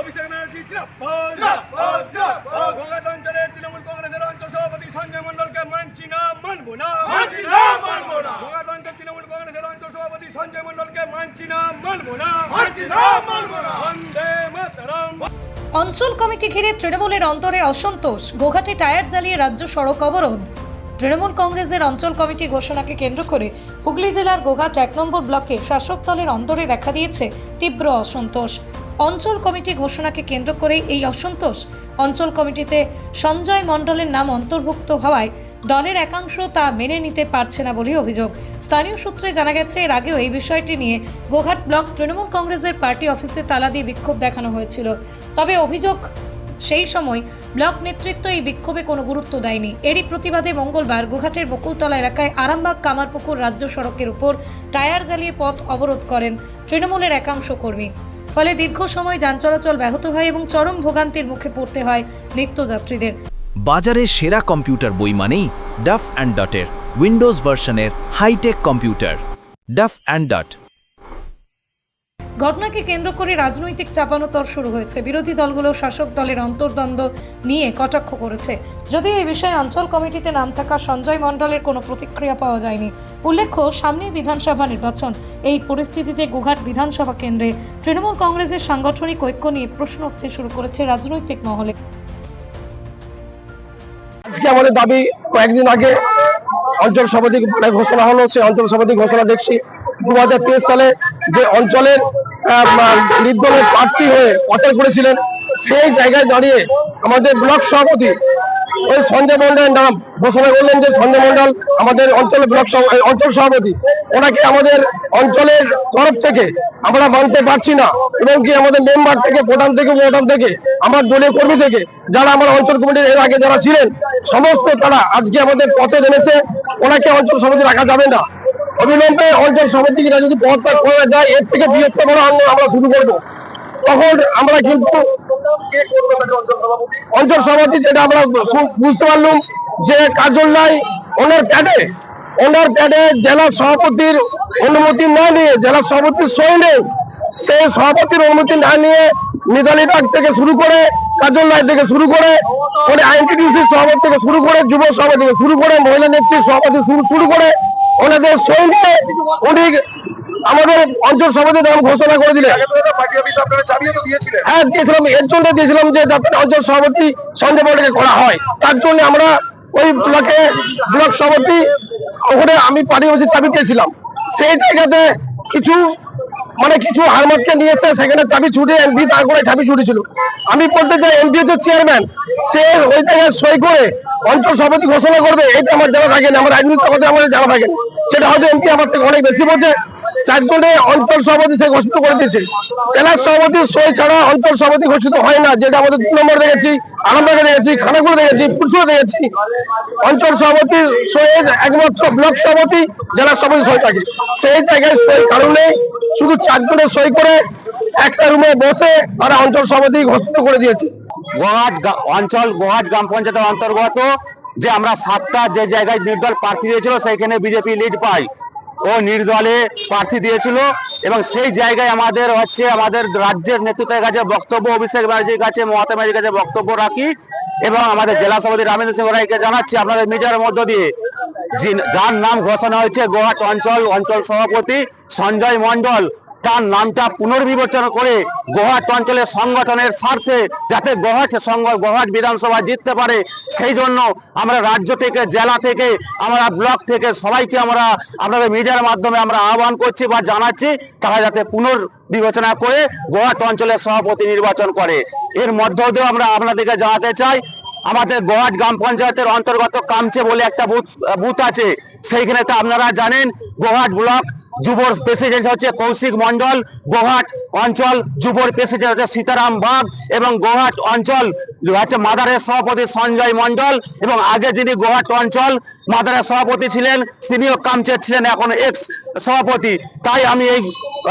অভিষেক ব্যানার্জি জিন্দাবাদ গোঘাট অঞ্চলের তৃণমূল কংগ্রেসের অঞ্চল সভাপতি সঞ্জয় মন্ডলকে মানছি না মানবো না। মানছি না, মানবো না। গোঘাট অঞ্চল তৃণমূল কংগ্রেসের অঞ্চল সভাপতি সঞ্জয় মন্ডলকে মানছি না মানবো না। মানছি না, মানবো না। বন্দে মাতরম। অঞ্চল কমিটি ঘিরে তৃণমূলের অন্তরে অসন্তোষ। গোঘাটে টায়ার জ্বালিয়ে রাজ্য সড়ক অবরোধ। তৃণমূল কংগ্রেসের অঞ্চল কমিটি ঘোষণাকে কেন্দ্র করে হুগলি জেলার গোঘাট এক নম্বর ব্লকে শাসক দলের অন্তরে দেখা দিয়েছে তীব্র অসন্তোষ। অঞ্চল কমিটি ঘোষণাকে কেন্দ্র করে এই অসন্তোষ। অঞ্চল কমিটিতে সঞ্জয় মণ্ডলের নাম অন্তর্ভুক্ত হওয়ায় দলের একাংশ তা মেনে নিতে পারছে না বলে অভিযোগ। স্থানীয় সূত্রে জানা গেছে, এর আগেও এই বিষয়টি নিয়ে গোঘাট ব্লক তৃণমূল কংগ্রেসের পার্টি অফিসে তালা দিয়ে বিক্ষোভ দেখানো হয়েছিল। তবে অভিযোগ সেই সময় ব্লক নেতৃত্ব এই বিক্ষোভে কোনো গুরুত্ব দেয়নি। এরই প্রতিবাদে মঙ্গলবার গোঘাটের বকুলতলা এলাকায় আরামবাগ কামারপুকুর রাজ্য সড়কের উপর টায়ার জ্বালিয়ে পথ অবরোধ করেন তৃণমূলের একাংশ কর্মী। ফলে দীর্ঘ সময় যান চলাচল ব্যাহত হয় এবং চরম ভোগান্তির মুখে পড়তে হয় নিত্যযাত্রীদের। বাজারে সেরা কম্পিউটার বই মানেই ডাফ অ্যান্ড ডটের উইন্ডোজ ভার্সনের hitech computer Duff and dot ঘটনাকে কেন্দ্র করে রাজনৈতিক চাপানোতর শুরু হয়েছে। বিরোধী দলগুলো শাসক দলের অন্তর্দ্বন্দ্ব নিয়ে কটাক্ষ করেছে। যদিও এই বিষয়ে অঞ্চল কমিটিতে নাম থাকা সঞ্জয় মণ্ডলের কোনো প্রতিক্রিয়া পাওয়া যায়নি। উল্লেখ্য, সামনে বিধানসভা নির্বাচন। এই পরিস্থিতিতে গোঘাট বিধানসভা কেন্দ্রে তৃণমূল কংগ্রেসের সাংগঠনিক ঐক্য নিয়ে প্রশ্ন উঠতে শুরু করেছে রাজনৈতিক মহলে। আজকে আমাদের দাবি, কয়েকদিন আগে অঞ্চল সভাপতি ঘোষণা হলো, সেই অঞ্চল সভাপতি ঘোষণা দেখছি। দু হাজার তেইশ সালে যে অঞ্চলের নির্দলের প্রার্থী হয়ে প্রচার করেছিলেন সেই জায়গায় দাঁড়িয়ে আমাদের ব্লক সভাপতি ওই সঞ্জয় মন্ডলের নাম ঘোষণা করলেন যে সঞ্জয় মন্ডল আমাদের অঞ্চলের ব্লক অঞ্চল সভাপতি। ওনাকে আমাদের অঞ্চলের তরফ থেকে আমরা মানতে পারছি না এবং কি আমাদের মেম্বার থেকে, প্রধান থেকে প্রধান থেকে, আমার দলীয় কর্মী থেকে, যারা আমার অঞ্চল কমিটির এর আগে যারা ছিলেন, সমস্ত তারা আজকে আমাদের পথে নেমেছে। ওনাকে অঞ্চল সমিতি রাখা যাবে না। অবিলম্বে অঞ্চল সমিতিরা যদি পদত্যাগ করা যায়, এর থেকে বৃহত্তর আন্দোলন আমরা শুরু করব। তখন আমরা কিন্তু অঞ্চল যেটা আমরা বুঝতে পারলাম যে কাজল নাই ওনার প্যাডে ওনার প্যাডে জেলা সভাপতির অনুমতি না নিয়ে, জেলা সভাপতির সই নেই সেই সভাপতির অনুমতি না নিয়ে মিতালি ডাক থেকে শুরু করে, কাজল রায় থেকে শুরু করে উনি আইনটিডিউসির সভাপতি থেকে শুরু করে, যুব সভাপতি থেকে শুরু করে, মহিলা নেত্রীর সভাপতি শুরু শুরু করে ওনাদের নিয়ে উনি আমাদের অঞ্চল সভাপতির নাম ঘোষণা করে দিলেন। হ্যাঁ দিয়েছিলাম এর জন্য দিয়েছিলাম যে যাতে অঞ্চল সভাপতি সঞ্জয় মন্ডলকে করা হয়। তার জন্য আমরা ওই ব্লকে ব্লক সভাপতি ওখানে আমি পার্টি অফিসে চাবি পেয়েছিলাম। সেই জায়গাতে কিছু মানে কিছু হারমাতকে নিয়ে এসে সেখানে চাবি ছুটে এমপি তার করে চাবি ছুটেছিল। আমি বলতে চাই এমপি তো চেয়ারম্যান সে ওই জায়গায় সই করে অঞ্চল সভাপতি ঘোষণা করবে, এটা আমার জানা থাকে না, আমার রাজনীতি কথা আমাদের জানা থাকে সেটা হয়তো এমপি আমার থেকে অনেক বেশি বলছে। চারজনে অঞ্চল সভাপতি সে ঘোষিত করে দিয়েছে। জেলার সভাপতির সই ছাড়া অঞ্চল সভাপতি ঘোষিত হয় না, যেটা আমাদের দু নম্বর দেখেছি, আরামবাগে দেখেছি খানাগুলো দেখেছি, পুরসুরে দেখেছি। অঞ্চল সভাপতি সই একমাত্র ব্লক সভাপতি জেলা সভাপতি সই থাকে। সেই জায়গায় সই কারণে শুধু চারজনে সই করে একটা রুমে বসে তারা অঞ্চল সভাপতি ঘোষিত করে দিয়েছে। গোহাট অঞ্চল, গোহাট গ্রাম পঞ্চায়েতের অন্তর্গত যে আমরা সাতটা যে জায়গায় নির্দল প্রার্থী দিয়েছিল, সেইখানে বিজেপি লিড পাই ও নির্দলে প্রার্থী দিয়েছিল এবং সেই জায়গায় আমাদের হচ্ছে আমাদের রাজ্যের নেতৃত্বের কাছে বক্তব্য, অভিষেক ব্যানার্জির কাছে, মমতা ব্যানার্জির কাছে বক্তব্য রাখি এবং আমাদের জেলা সভাপতি রামেন্দ্র সিংহ রায়কে জানাচ্ছি আপনাদের মিডিয়ার মধ্য দিয়ে। যার নাম ঘোষণা হয়েছে গোহাট অঞ্চল অঞ্চল সভাপতি সঞ্জয় মণ্ডল। তার নামটা পুনর্বিবেচনা করে গোহাট অঞ্চলের সংগঠনের স্বার্থে যাতে গোহাট গোহাট বিধানসভা জিততে পারে, সেই জন্য আমরা রাজ্য থেকে, জেলা থেকে, আমরা ব্লক থেকে সবাইকে আমরা, আপনাদের মিডিয়ার মাধ্যমে আমরা আহ্বান করছি বা জানাচ্ছি, তারা যাতে পুনর্বিবেচনা করে গোহাট অঞ্চলের সভাপতি নির্বাচন করে। এর মধ্য দিয়েও আমরা আপনাদেরকে জানাতে চাই, আমাদের গোহাট গ্রাম পঞ্চায়েতের অন্তর্গত কামচে বলে একটা বুথ বুথ আছে, সেইখানে তো আপনারা জানেন, গোহাট ব্লক যুবর প্রেসিডেন্ট হচ্ছে কৌশিক মন্ডল গোহাট অঞ্চল যুবর প্রেসিডেন্ট হচ্ছে সীতারাম বাগ এবং গোহাট অঞ্চল হচ্ছে মাদারের সভাপতি সঞ্জয় মন্ডল এবং আগে যিনি গোহাট অঞ্চল মাদারের সভাপতি ছিলেন, সিনিয়র কামচের ছিলেন এখন এক্স সভাপতি। তাই আমি এই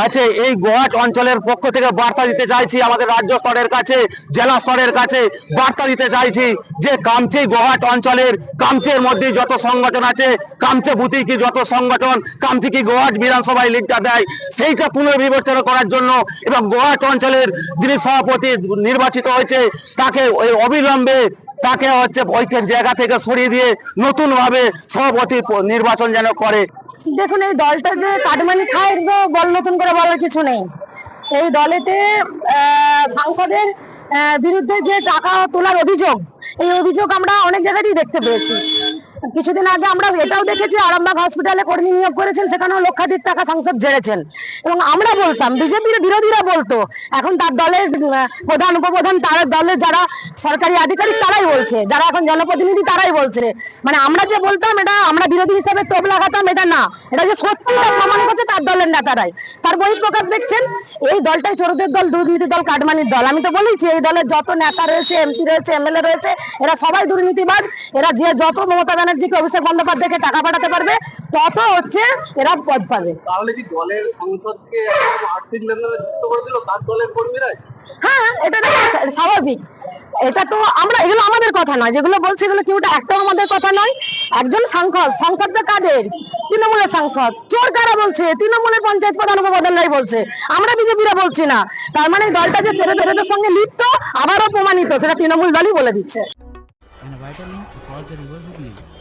আছে এই গোহাট অঞ্চলের পক্ষ থেকে বার্তা দিতে চাইছি, আমাদের রাজ্য স্তরের কাছে, জেলা স্তরের কাছে বার্তা দিতে চাইছি যে কামচে গোহাট অঞ্চলের, কামচের মধ্যে যত সংগঠন আছে, কামচে বুতি কি যত সংগঠন, কামচে কি গোহাট বিধানসভায় লিডটা দেয়, সেইটা পুনর্বিবেচনা করার জন্য এবং গোহাট অঞ্চলের যিনি সভাপতি নির্বাচিত হয়েছে, তাকে অবিলম্বে তাকে হচ্ছে ওইখান জায়গা থেকে সরিয়ে দিয়ে নতুন ভাবে সভাপতি নির্বাচন যেন করে। দেখুন, এই দলটা যে কাটমানি খায় বল, নতুন করে বলার কিছু নেই। এই দলেতে সাংসদের বিরুদ্ধে যে টাকা তোলার অভিযোগ, এই অভিযোগ আমরা অনেক জায়গাতেই দেখতে পেয়েছি। কিছুদিন আগে আমরা এটাও দেখেছি, আরামবাগ হসপিটালে কর্মী নিয়োগ করেছেন, সেখানেও লক্ষাধিক টাকা সাংসদ ঝেড়েছেন। এবং আমরা বলতাম, বিজেপির বিরোধীরা বলতো, এখন তার দলের প্রধান উপপ্রধান, তার দলের যারা সরকারি আধিকারিক, তারাই বলছে, যারা এখন জনপ্রতিনিধি, তারাই বলছে। মানে আমরা যে বলতাম, এটা আমরা বিরোধী হিসেবে তোপ লাগাতাম, এটা না। এটা যে সত্যি প্রমাণ করছে, তার দলের নেতারাই। তার বহিঃপ্রকাশ দেখছেন, এই দলটাই চোরদের দল, দুর্নীতি দল, কাটমানির দল। আমি তো বলেছি এই দলের যত নেতা রয়েছে, এমপি রয়েছে, এমএলএ রয়েছে, এরা সবাই দুর্নীতিবাদ এরা যে যত মমতা ব্যানার্জিকে অভিষেক বন্দ্যোপাধ্যায়কে টাকা পাঠাতে পারবে? তত হচ্ছে এরা পদ পাবে। তাহলে কি দলের সংসদকে আর্থিক লেনদেনে যুক্ত করে দিল? তার দলের কর্মীরাই? হ্যাঁ এটা তো স্বাভাবিক। এটা তো আমরা এগুলো আমাদের কথা নয়। যেগুলো বলছে এগুলো কেউটা একটাও আমাদের কথা নয়। একজন সাংসদ সংসদটা কাদের? তৃণমূলের সাংসদ। চোর কারা বলছে? তৃণমূলের পঞ্চায়েত প্রধান উপপ্রধানরাই বলছে। আমরা বিজেপিরা বলছি না। তার মানে দলটা যে ছেড়ে ধরে সঙ্গে লিপ্ত আবারও প্রমাণিত। সেটা তৃণমূল দলই বলে দিচ্ছে।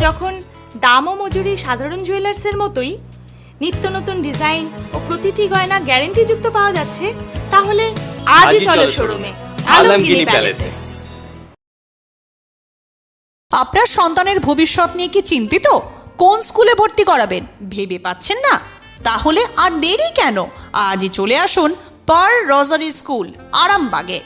যখন দাম ও মজুরি সাধারণ জুয়েলার্সের মতোই নিত্য নতুন ডিজাইন ও প্রতিটি গয়না গ্যারেন্টি যুক্ত পাওয়া যাচ্ছে তাহলে আজই চলো শোরুমে আলমগিনি প্যালেসে আপনার সন্তানের ভবিষ্যৎ নিয়ে কি চিন্তিত? কোন স্কুলে ভর্তি করাবেন? ভেবে পাচ্ছেন না? তাহলে আর দেরি কেন? আজই চলে আসুন পার রজারি স্কুল আরামবাগে।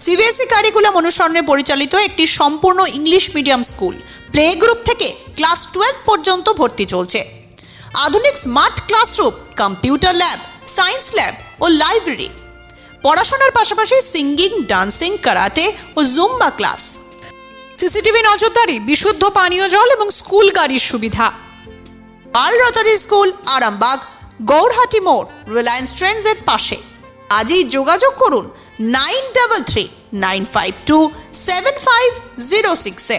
সিবিএসই কারিকুলাম অনুসরণে পরিচালিত একটি সম্পূর্ণ English medium school play group থেকে ক্লাস টুয়েলভ পর্যন্ত ভর্তি চলছে। আধুনিক smart classroom computer lab science lab ও লাইব্রেরি পড়াশোনার পাশাপাশি সিঙ্গিং ডান্সিং কারাটে ও জুম্বা ক্লাস সিসিটিভি নজরদারি, বিশুদ্ধ পানীয় জল এবং স্কুল গাড়ির সুবিধা। পাল রটারি স্কুল আরামবাগ, গৌরহাটি মোড় রিলায়েন্স ট্রেন্ডসের পাশে। আজই যোগাযোগ করুন nine double three nine five two seven five zero সিক্সে